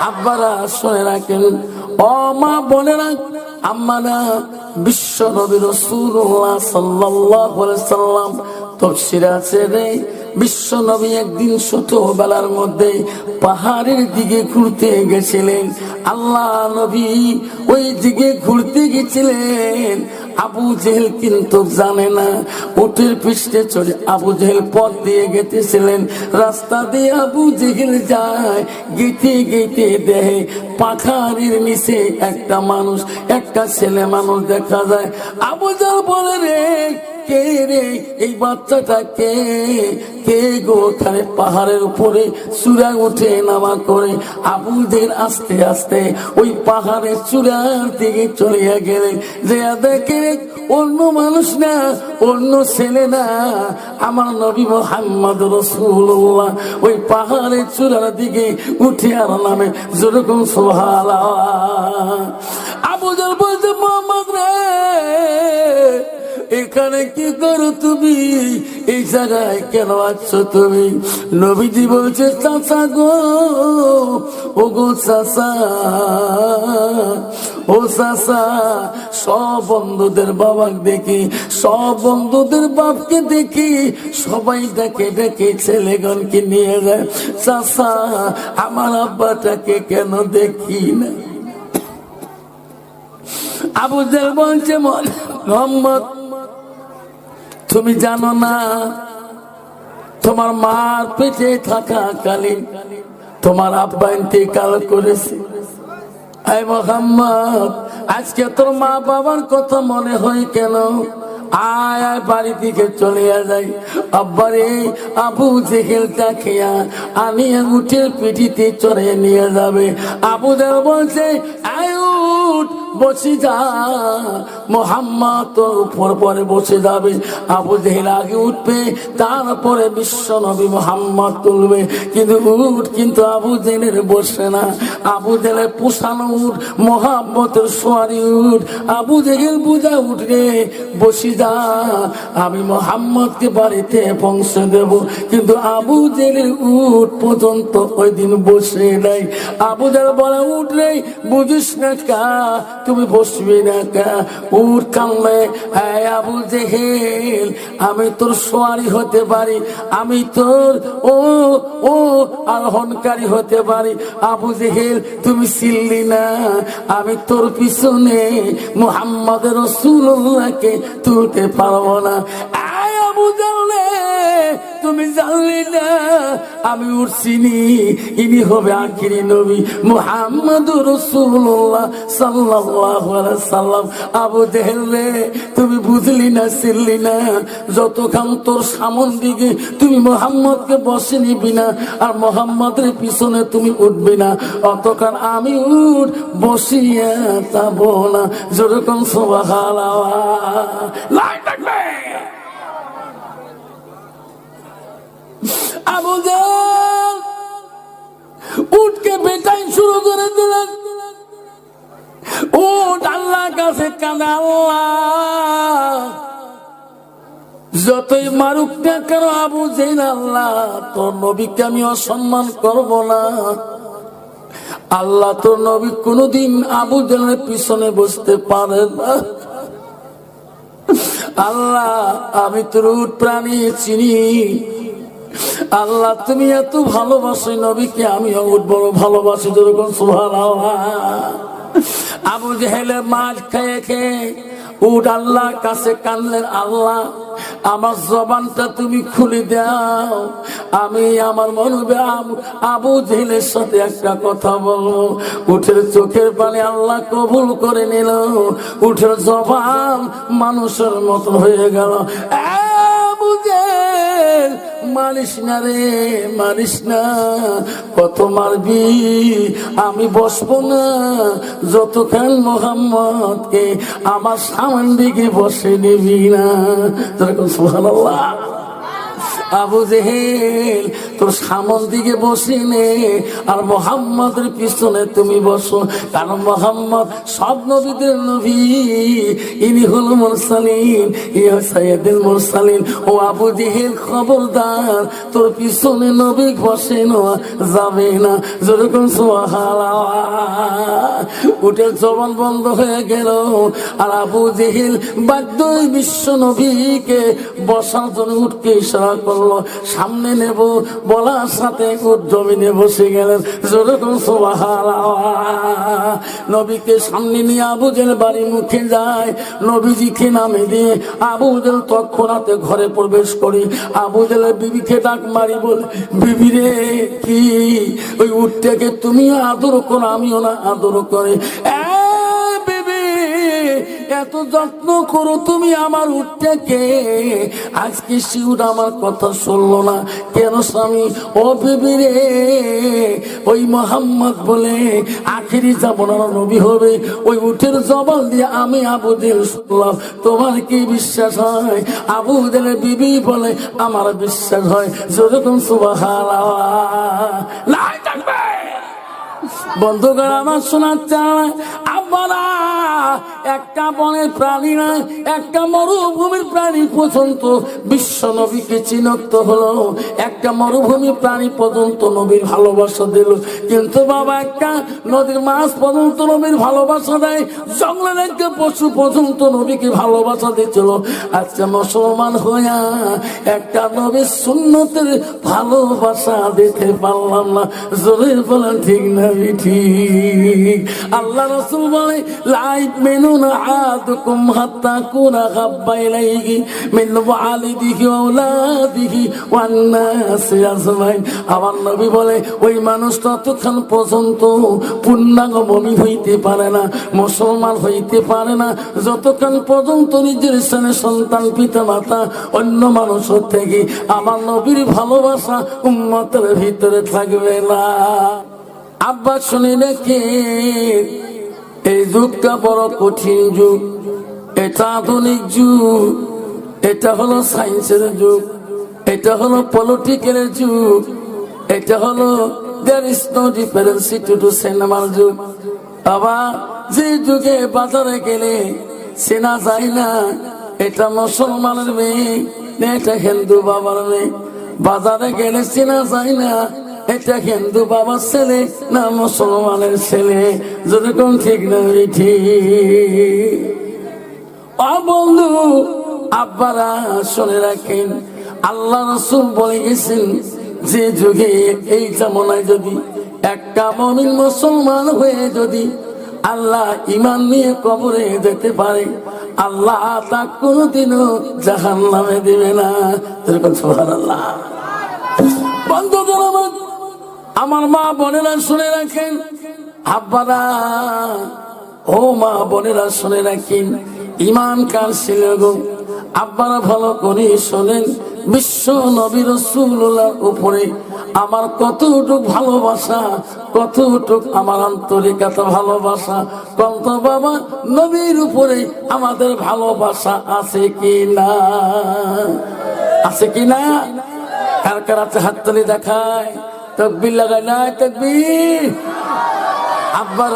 আব্বারা, শুনে রাখেন। ও মা, বলে আমারা বিশ্ব নবী রসুল্লাহ সাল্লাহ সাল্লাম তফসির আছে রে। বিশ্ব নবী একদিন ছোটবেলার মধ্যে পাহাড়ের দিকে ঘুরতে গেছিলেন। আল্লাহ নবী ওই দিকে ঘুরতে গেছিলেন। আবু জেহেল কিন্তু জানে না। উটের পৃষ্ঠে চড়ে আবু জেহেল পথ দিয়ে গেতেছিলেন রাস্তা দিয়ে আবু জেহেল যায়। গেতে গেতে দেহে পাখারির নিচে একটা মানুষ, একটা ছেলে মানুষ দেখা যায়। আবু জেহেল বলে, রে কে রে এই বাচ্চাটা কে গো পাহাড়ের উপরে চূড়া উঠে নামা করে? আবুদের আস্তে আস্তে ওই পাহাড়ের চূড়ার দিকে গেলেন যে দেখে অন্য মানুষ না, অন্য ছেলে না। আমার নবী মোহাম্মদ রসুল্লাহ ওই পাহাড়ের চূড়ার দিকে উঠে আর নামে। যেরকম সোহালা আবুদের রে এখানে কি করো তুমি? এই জায়গায় কেন আছো তুমি? নবীজি বলছে, চাচা গো ও গো চাচা, ও চাচা, সব বন্ধুদের বাবাকে দেখি, সব বন্ধুদের বাপকে দেখি, সবাই ডেকে ডেকে ছেলেগণকে নিয়ে যায়। চাচা, আমার আব্বাটাকে কেন দেখি না? আবু জেল বলছে, মোহাম্মদ তুমি জানো না, তোমার মার পেটে থাকা কালীন, তোমার আব্বা ইন্তেকাল করেছে। আই মোহাম্মদ, আজকে তোর মা বাবার কথা মনে হয় কেন? আয় বাড়ি দিকে চলে যাই। আব্বারে, আবু জেহেলটা খেয়া আনিয়ে উঠে পিঠিতে চড়ে নিয়ে যাবে। আবুদের বলছে, আয় বসে যা মোহাম্মদ তোর উপর পরে বসে যাবে আবু জেহেল আগে উঠবে, তারপরে বিশ্ব নবী মোহাম্মদ তুলবে। কিন্তু উঠ কিন্তু আবু জেলের বসে না। আবু জেলের পোষানো উঠ মোহাম্মতের সোয়ারি উঠ আবু জেহেল বুঝা উঠবে বসে যা আমি মোহাম্মদকে বাড়িতে পৌঁছে দেব। কিন্তু আবু জেলের উঠ পর্যন্ত ওই দিন বসে নাই। আবু জেল বলে, উঠ রে, বুঝিস না কা তুমি বসবি না কা? উঠ কানলে হ্যাঁ আবু জেহেল, আমি তোর সোয়ারি হতে পারি। আমি তোর ও ও আরোহণকারী হতে পারি। আবু জেহেল, তুমি চিনলি না। আমি তোর পিছনে মোহাম্মদ রসুল্লাহকে তুলতে পারব না। আয় আবু জানলে তুমি জানলি না, আমি উঠছিনি ইনি হবে আখিরি নবী মুহাম্মদ রসুল্লাহ সাল্লাহ সাল্লাম। আবু জেহেল রে তুমি বুঝলি না, চিনলি না যতক্ষণ তোর সামন দিকে তুমি মোহাম্মদকে বসে নিবি না, আর মোহাম্মদের পিছনে তুমি উঠবি না অতক্ষণ আমি উঠ, বসিয়া যাব না। যেরকম সোবাহ লাইট থাকবে উঠকে শুরু করে দিলেন। উঠ আল্লাহ কাছে আল্লাহ। যতই মারুক না কেন আবু জেন আল্লাহ, তোর নবীকে আমি অসম্মান করব না। আল্লাহ, তোর নবী কোনদিন আবু জেনের পিছনে বসতে পারে না। আল্লাহ, আমি তোর প্রাণী চিনি। আল্লাহ, তুমি এত ভালোবাসো নবীকে আমি বড় ভালোবাসি যেরকম সুহার আবু জেহেলে মাছ খেয়ে খেয়ে, উঠ আল্লাহ কাছে কানলেন আল্লাহ, আমার জবানটা তুমি খুলে দাও। আমি আমার মনবে আবু জেহেলের সাথে একটা কথা বলব। উঠের চোখের পানি আল্লাহ কবুল করে নিল। উঠের জবান মানুষের মতো হয়ে গেল। জেহেল মারিস না রে মারিস না। কত মারবি? আমি বসবো না। যতক্ষণ মোহাম্মদকে আমার সামান দিকে বসে নিবি না। যেরকম সোহান আবু জেহেল তোর সামন দিকে বসে নে আর মোহাম্মদের পিছনে তুমি বসো। কারণ মোহাম্মদ সব নবীদের নবী। ইনি হল মোরসালিন, ইয়া সাইয়েদুল মোরসালিন। ও আবু জেহেল খবরদার, তোর পিছনে নবী বসে নেওয়া যাবে না। যেরকম উঠে জবান বন্ধ হয়ে গেল। আর আবু জেহেল বাধ্যই বিশ্ব নবীকে বসার জন্য উঠকে ইশারা করল। সামনে নেব বলার সাথে জমিনে বসে গেলেন। নবীকে সামনে নিয়ে আবুজের বাড়ি মুখে যায়। নবীজিকে নামে দিয়ে আবুজেল তৎক্ষণাতে ঘরে প্রবেশ করি। আবুজেলের বিবিকে ডাক মারি বল, বিবি রে, কি? ওই উঠটাকে তুমি আদর করো, আমিও না আদর করে। এত যত্ন করো তুমি আমার উঠটাকে। আজকে শিউর আমার কথা শুনলো না। কেন স্বামী? ও বিবি রে, ওই মোহাম্মদ বলে, আখেরি যাব না নবী হবে। ওই উঠের জবান দিয়ে আমি আবুদের শুনলাম। তোমার কি বিশ্বাস হয়? আবু আবুদের বিবি বলে, আমার বিশ্বাস হয়। যেরকম সুবাহ বন্ধুগণ, আমার শোনার চায় আব্বারা একটা বনের প্রাণী না, একটা মরুভূমির প্রাণী পর্যন্ত বিশ্ব নবীকে চিনক্ত হলো। একটা মরুভূমি প্রাণী পর্যন্ত নবীর ভালোবাসা দিল। কিন্তু বাবা, একটা নদীর মাছ পর্যন্ত নবীর ভালোবাসা দেয় জঙ্গলের একটা পশু পর্যন্ত নবীকে ভালোবাসা দিচ্ছিল আজকে মুসলমান হইয়া একটা নবীর সুন্নতের ভালোবাসা দিতে পারলাম না। জোরে বলেন, ঠিক না, ঠিক। আল্লাহ রসুল বলে, লাইফ মেনু হাত্তা কুনা হাব্বা ইলাইহি মিন ওয়ালিদিহি ওয়া আওলাদিহি ওয়ান নাসি আজমাইন আমার নবী বলে, ওই মানুষ ততক্ষণ পর্যন্ত পূর্ণাঙ্গ মমি হইতে পারে না, মুসলমান হইতে পারে না। যতক্ষণ পর্যন্ত নিজের স্থানে সন্তান পিতা মাতা অন্য মানুষের থেকে আমার নবীর ভালোবাসা উন্মতের ভিতরে থাকবে না। আব্বা শুনে রেখে এই যুগটা বড় কঠিন যুগ। এটা আধুনিক যুগ। এটা হলো সায়েন্সের যুগ। এটা হলো পলিটিক্যাল যুগ। এটা হলো there is no difference to সিনেমার যুগ। আবার যে যুগে বাজারে গেলে চেনা যায় না, এটা মুসলমানের মেয়ে এটা হিন্দু বাবার মেয়ে। বাজারে গেলে চেনা যায় না এটা হিন্দু বাবার ছেলে না মুসলমানের ছেলে? যেরকম ঠিক না বন্ধু, আব্বারা শুনে রাখেন, আল্লাহ রসুল বলে গেছেন, যে যুগে এই জামনায় যদি একটা মমিন মুসলমান হয়ে যদি আল্লাহ ইমান নিয়ে কবরে যেতে পারে, আল্লাহ তা কোনোদিনও জাহান নামে দিবে না। এরকম সোহার আল্লাহ বন্ধুগণ আমার মা বোনেরা শুনে রাখেন। আব্বারা, ও মা বোনেরা শুনে রাখেন, ইমান কার ছিল গো? আব্বারা ভালো করে শোনেন, বিশ্ব নবী রসুল্লাহ উপরে আমার কতটুক ভালোবাসা, কতটুক আমার আন্তরিকতা ভালোবাসা কত বাবা, নবীর উপরে আমাদের ভালোবাসা আছে কি না? আছে কি না? কার কার আছে হাততালি দেখায়? তকবির লাগায় না তকবির। আব্বার